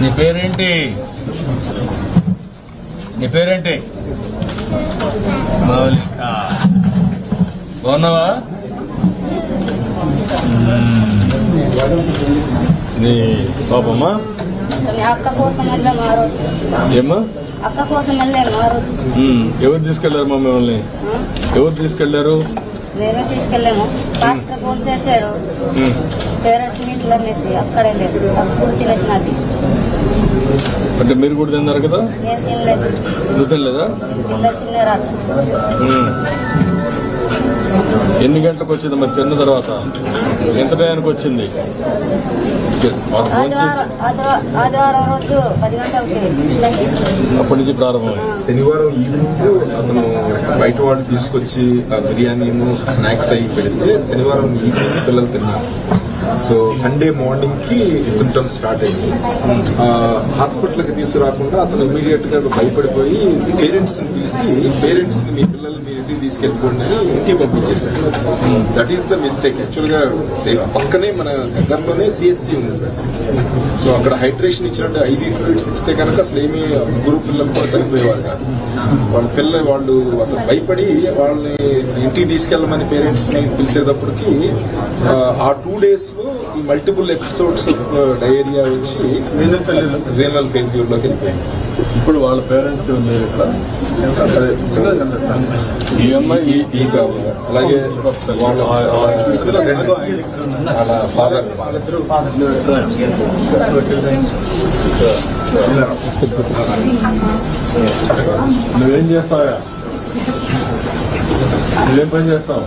నీ పేరేంటి? నీ పేరేంటి? మౌలిక. బాగున్నావా? నీ పాపమ్మా అక్క కోసం ఏమ్మా? అక్క కోసం. ఎవరు తీసుకెళ్ళారు మా మిమ్మల్ని? ఎవరు తీసుకెళ్ళారు? మేమే తీసుకెళ్ళాము. పాస్టర్ ఫోన్ చేశాడు. పేరెంట్స్ మీట్లు అనేసి అక్కడే లేదు. అప్పుడు తినేసినది అంటే మీరు కూడా తిన్నారు కదా? నేను తినలేదు. నువ్వు. ఎన్ని గంటలకు వచ్చింది మరి తిన్న తర్వాత? ఎంత టయానికి వచ్చింది? అప్పటి నుంచి ప్రారంభమైంది. శనివారం ఈవినింగ్ అతను బయట వాళ్ళు తీసుకొచ్చి ఆ బిర్యానీను స్నాక్స్ అయి పెడితే శనివారం ఈవినింగ్ పిల్లలు తిన్నారు. సో సండే మార్నింగ్కి సిమ్టమ్స్ స్టార్ట్ అయింది హాస్పిటల్కి తీసుకురాకుండా అతను ఇమీడియట్గా భయపడిపోయి పేరెంట్స్ని తీసి పేరెంట్స్ని మీ పిల్లల్ని మీ ఇంటికి తీసుకెళ్ళిపోండి అని ఇంటికి పంపించేశారు. Sir that is the mistake యాక్చువల్గా సే- పక్కనే మన దగ్గరలోనే సిహెచ్సి ఉంది సార్. సో అక్కడ హైడ్రేషన్ ఇచ్చినట్టు ఐవీ ఫ్లూయిడ్స్ ఇస్తే కనుక అసలు ఏమీ ముగ్గురు పిల్లలు కూడా చనిపోయేవారు కాదు. వాళ్ళ పిల్ల వాళ్ళు అతను భయపడి వాళ్ళని ఇంటికి తీసుకెళ్ళమని పేరెంట్స్ని పిలిచేటప్పటికి ఆ, టూ డేస్లో ఈ మల్టిపుల్ ఎపిసోడ్స్ ఆఫ్ డయేరియా వచ్చి రీనల్ ఫెయిల్యూర్లోకి. వెళ్ళిపోయింది ఇప్పుడు వాళ్ళ పేరెంట్స్ మీరు ఇక్కడ? అదే, ఈ అమ్మాయి ఈ- ఈ కావాలి. అలాగే వాళ్ళ వాళ్ళ ఫాదర్ నువ్వేం చేస్తావా నువ్వేం పని చేస్తావు?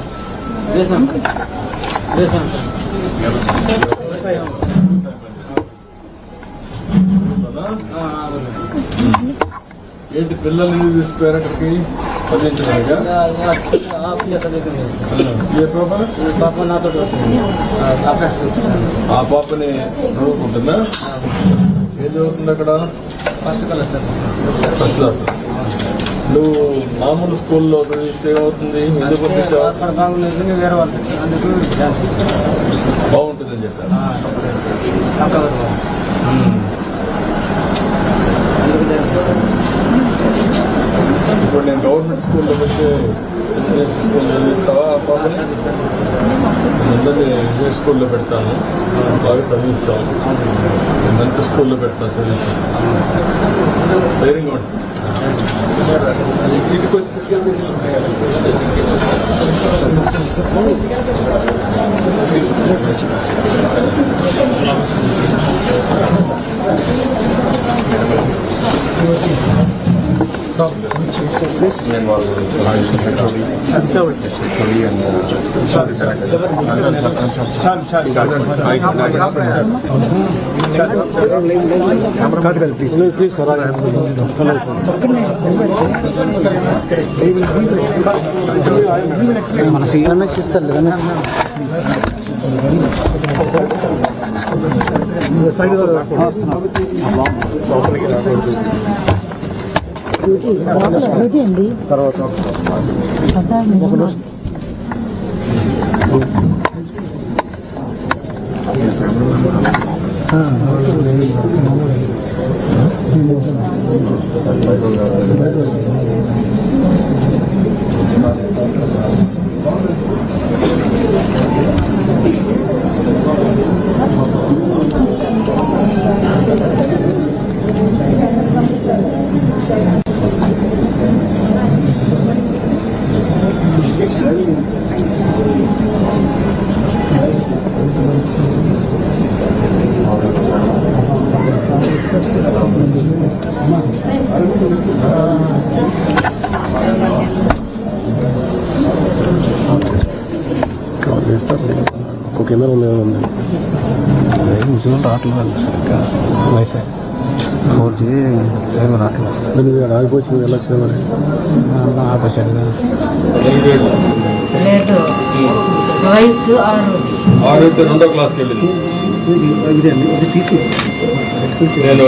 ఏంటి పిల్లల్ని తీసుకుపోయారు అక్కడికి? చదివించడానికి ఏ పాప? పాప నాతో ఆ పాపని చదువుకుంటుందా? ఏం చదువుతుంది అక్కడ? First colour sir. First class. నువ్వు మామూలు స్కూల్లో చదివిస్తే ఏమవుతుంది? ఎందుకు పంపించావు అక్కడ బాగుండేది నేను వేరే వాళ్ళు తెచ్చాను. అందుకు డాన్స్ బాగుంటుందని చెప్పారు పక్క వాళ్ళు. అందుకు డాన్స్ ఇప్పుడు నేను గవర్నమెంట్ స్కూల్లో పెట్టి రెసిడెన్షియల్ స్కూల్ చదివిస్తావా ఆ పాపని అందరినీ ఇంగ్లీష్ స్కూల్లో పెడతాను బాగా చదివిస్తాం మంచి స్కూల్లో పెడతాను చదివిస్తాను వెరీ గుడ్ నేను వాళ్ళు హెచ్ఓడి హెచ్ఓడి అండ్ మన సీఎంఎస్ ఇస్తారు కదా అండి తర్వాత Thank you. ఒక కెమెరా ఉంది ఉంది నిజంగా రావట్లేదు సరిగ్గా వైఫై ఫోర్ జీ ఏమి రావట్లేదు. నువ్వు ఇక్కడ ఆగిపోవచ్చు వెళ్ళొచ్చు మరి? ఆపేశాడు లేదు. వయసు ఆరు. రెండో క్లాస్కి వెళ్ళింది. నేను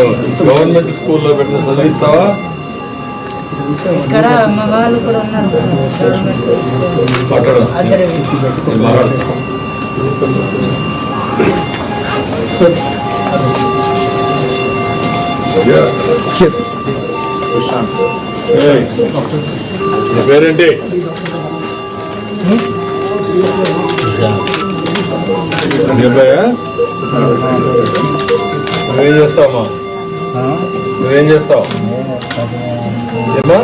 గవర్నమెంట్ స్కూల్లో పెట్టిన చదివిస్తావా ఇక్కడ మా వాళ్ళు కూడా ఉన్నారు మాట్లాడు. పేరేంటి? నీ అబ్బాయా నువ్వేం చేస్తావమ్మా? నువ్వేం చేస్తావు? ఏమా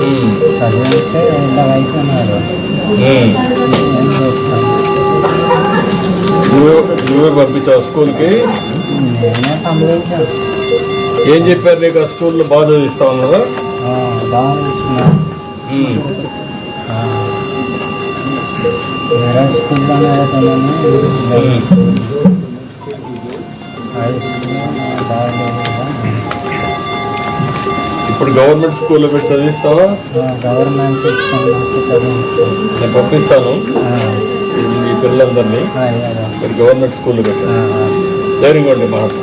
ఉమ్, చదివితే ఇలా అయిపోయినాడు ఉమ్. నువ్వే నువ్వే పంపించావు స్కూల్కి నేనే ఏం చెప్పారు నీకు ఆ స్కూల్లో బాగా చదివిస్తా ఉన్నారా. వేరే. హై స్కూల్లో బాగలేదు ఇప్పుడు గవర్నమెంట్ స్కూల్లో పెట్టి చదివిస్తావా? గవర్నమెంట్ నేను పంపిస్తాను. ఈ పిల్లలందరినీ. మీరు గవర్నమెంట్ స్కూల్లో పెట్టాను ధైర్యంగా ఉండి బెస్ట్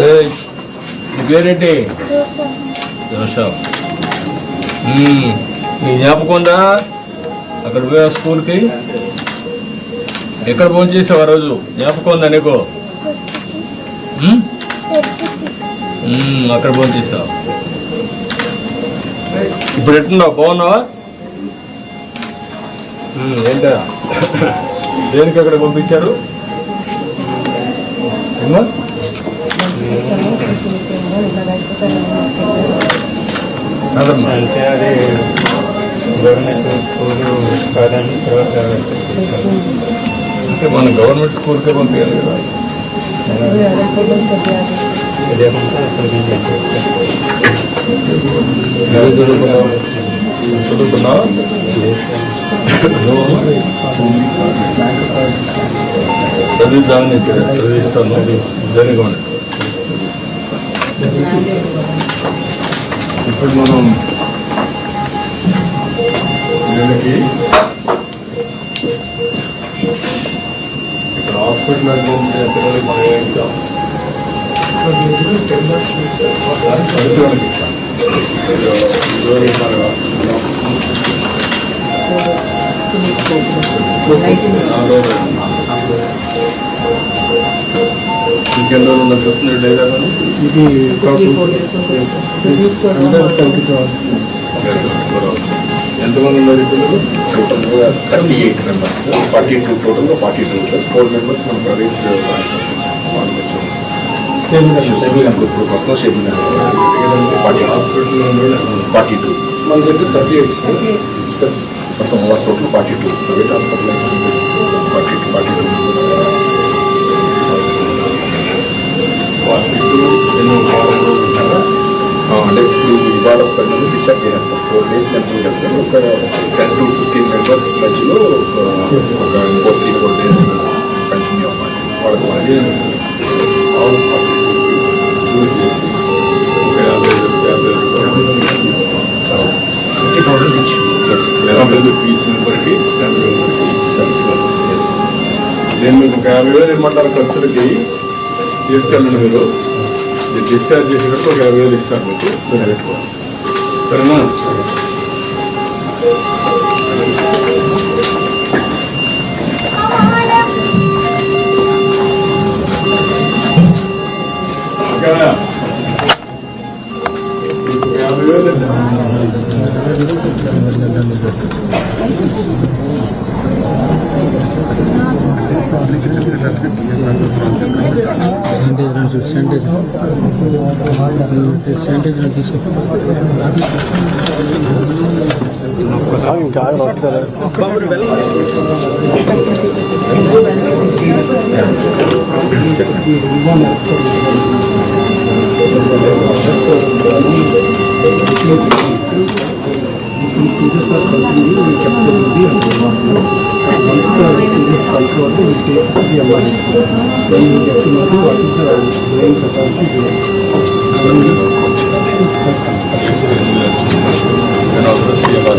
ఏ నీ పేరేంటి? మ్మ్. నీ జ్ఞాపకం అక్కడ పోయా స్కూల్కి? ఎక్కడ ఫోన్ చేసావు ఆ రోజు? జ్ఞాపకం ఉందా నీకు? అక్కడ ఫోన్ చేసావు. ఇప్పుడు ఎట్టున్నావు బాగున్నావా? ఏంటా? దేనికి అక్కడ పంపించారు? ఏమ్మా? కాదమ్మా అంటే అది గవర్నమెంట్ స్కూల్ కాదని తర్వాత అంటే మన గవర్నమెంట్ స్కూల్కే పంపించాలి కదా ఇదేమంటే అసలు ఎవరు చదువుకున్నావు చదువుకున్నావు చదివిద్దామని ఇక్కడ చదివిస్తాను ధైర్యంగా ఉండు. ఇప్పుడు మనం వీళ్ళకి ఇక్కడ హాస్పిటల్ నుంచి పిల్లలకి మనం ఏం ఇస్తాం పరిసరాలకు ఇస్తాం ఈరోజు మన ఇంకెన్ని రోజులు వస్తుంది డైలాగ్ ఇది ఎంతమంది ఉన్నారు పిల్లలు thirty eight members forty two టోటల్గా forty two sir four members మనం ప్రైవేట్ ఇప్పుడు schedule number forty forty two మన దగ్గర థర్టీ ఎయిట్ సార్ మొత్తం over total forty two private hospital forty two forty two members forty two ఎన్నో వారం రోజులు ఉంటారా అంటే ఇప్పుడు ఇవాళ ఒక మంది డిశ్చార్జ్ చేస్తాం ఫోర్ డేస్ మెంటల్ చేస్తాం ఒక టెన్ టు ఫిఫ్టీన్ మెంబర్స్ మధ్యలో ఒక ఒక ఇంకో త్రీ ఫోర్ డేస్ కంటిన్యూ అవ్వాలి వాళ్ళకి అదే ఆల్ ఫార్టీ టూ చేసి ఒక యాభై యాభై ఫిఫ్టీ థౌసండ్ ఇచ్చి యాభై ఫీజు బట్టి యాభై నేను మీకు ఒక యాభై వేలు ఇమ్మంటారు ఖర్చులకి తీసుకెళ్ళండి మీరు మీరు డిశ్చార్జ్ చేసినట్టు ఒక యాభై వేలు ఇస్తాను మీకు మీరు పెట్టుకోవాలి సరేనా ఓకేనా? మీకు ఒక యాభై వేలు ఇద్దాం. సెంటేజ్ సెంటేజ్ తీసుకో ఇంకా ఒకసారి Seizures are continuing, we kept the baby under one. Once the disease control, we take the MRIs. Then we get to know what is the brain pathology there. Then we them. And also see about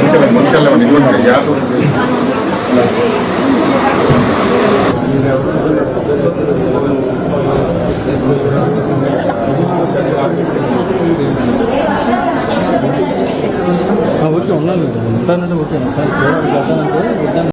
ಮುಂದಕ್ಕೆ ಮುಂದಕ್ಕೆಲ್ಲ ಒಂದು ಇರುವಂತೆ ಯಾರು okay ఉన్నాను. ఉంటానంటే okay.